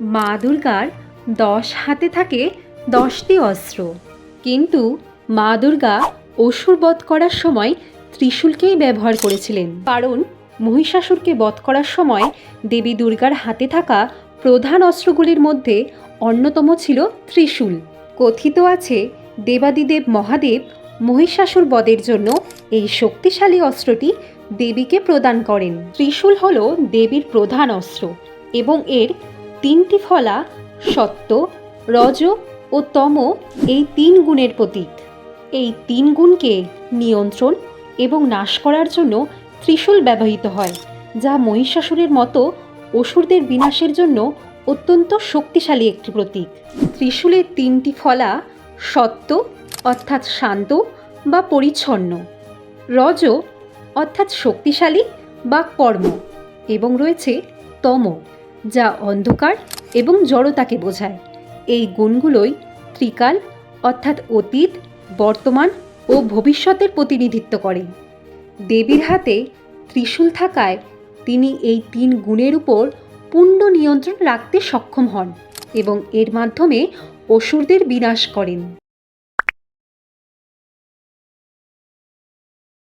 মা দুর্গার দশ হাতে থাকে দশটি অস্ত্র। কিন্তু মা দুর্গা অসুর বধ করার সময় ত্রিশূলকেই ব্যবহার করেছিলেন। কারণ মহিষাসুরকে বধ করার সময় দেবী দুর্গার হাতে থাকা প্রধান অস্ত্রগুলির মধ্যে অন্যতম ছিল ত্রিশূল। কথিত আছে, দেবাদিদেব মহাদেব মহিষাসুর বধের জন্য এই শক্তিশালী অস্ত্রটি দেবীকে প্রদান করেন। ত্রিশূল হল দেবীর প্রধান অস্ত্র এবং এর তিনটি ফলা সত্য, রজ ও তম এই তিন গুণের প্রতীক। এই তিন গুণকে নিয়ন্ত্রণ এবং নাশ করার জন্য ত্রিশূল ব্যবহৃত হয়, যা মহিষাসুরের মতো অসুরদের বিনাশের জন্য অত্যন্ত শক্তিশালী একটি প্রতীক। ত্রিশূলের তিনটি ফলা সত্য, অর্থাৎ শান্ত বা পরিচ্ছন্ন। রজ, অর্থাৎ শক্তিশালী বা কর্ম। এবং রয়েছে তম। যা অন্ধকার এবং জড়তাকে বোঝায়। এই গুণগুলোই ত্রিকাল, অর্থাৎ অতীত, বর্তমান ও ভবিষ্যতের প্রতিনিধিত্ব করে। দেবীর হাতে ত্রিশূল থাকায় তিনি এই তিন গুণের উপর পূর্ণ নিয়ন্ত্রণ রাখতে সক্ষম হন এবং এর মাধ্যমে অসুরদের বিনাশ করেন।